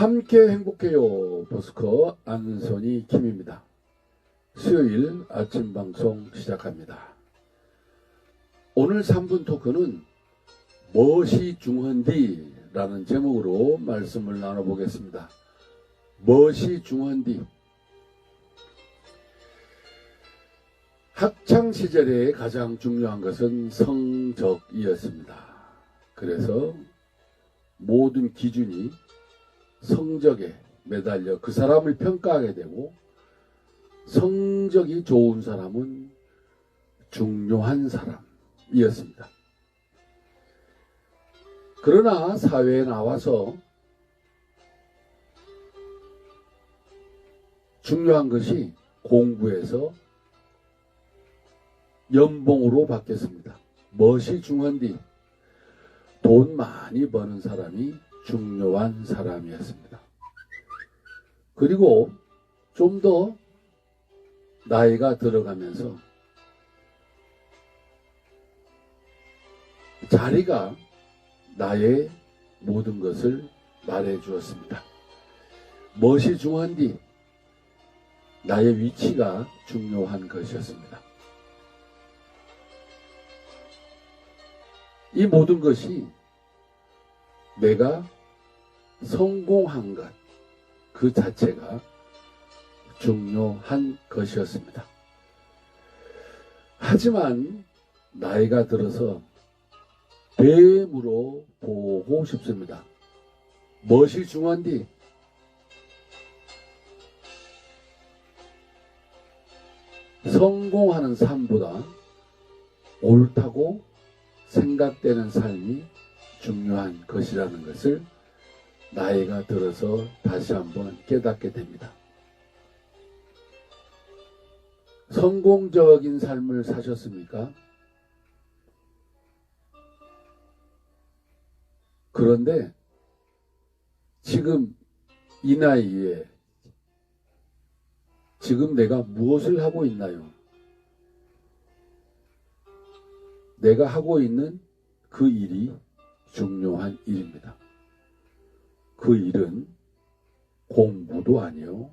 함께 행복해요. 버스커 안선희 김입니다. 수요일 아침 방송 시작합니다. 오늘 3분 토크는 멋이 중헌디 라는 제목으로 말씀을 나눠보겠습니다. 멋이 중헌디. 학창 시절에 가장 중요한 것은 성적이었습니다. 그래서 모든 기준이 성적에 매달려 그 사람을 평가하게 되고 성적이 좋은 사람은 중요한 사람이었습니다. 그러나 사회에 나와서 중요한 것이 공부에서 연봉으로 바뀌었습니다. 멋이 중요한디 돈 많이 버는 사람이 중요한 사람이었습니다. 그리고 좀 더 나이가 들어가면서 자리가 나의 모든 것을 말해 주었습니다. 멋이 중요한디 나의 위치가 중요한 것이었습니다. 이 모든 것이 내가 성공한 것, 그 자체가 중요한 것이었습니다. 하지만 나이가 들어서 뱀으로 보고 싶습니다. 무엇이 중요한디? 성공하는 삶보다 옳다고 생각되는 삶이 중요한 것이라는 것을 나이가 들어서 다시 한번 깨닫게 됩니다. 성공적인 삶을 사셨습니까? 그런데 지금 이 나이에 지금 내가 무엇을 하고 있나요? 내가 하고 있는 그 일이 중요한 일입니다. 그 일은 공부도 아니요.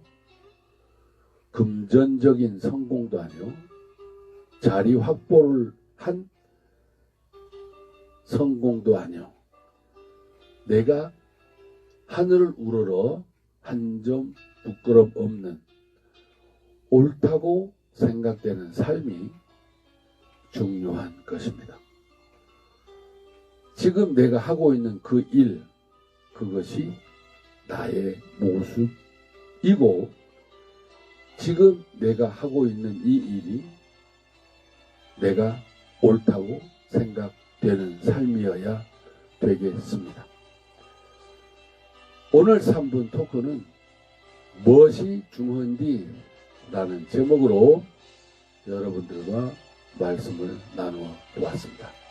금전적인 성공도 아니요. 자리 확보를 한 성공도 아니요. 내가 하늘을 우러러 한 점 부끄럼 없는 옳다고 생각되는 삶이 중요한 것입니다. 지금 내가 하고 있는 그 일, 그것이 나의 모습이고, 지금 내가 하고 있는 이 일이 내가 옳다고 생각되는 삶이어야 되겠습니다. 오늘 3분 토크는 무엇이 중헌디? 라는 제목으로 여러분들과 말씀을 나누어 보았습니다.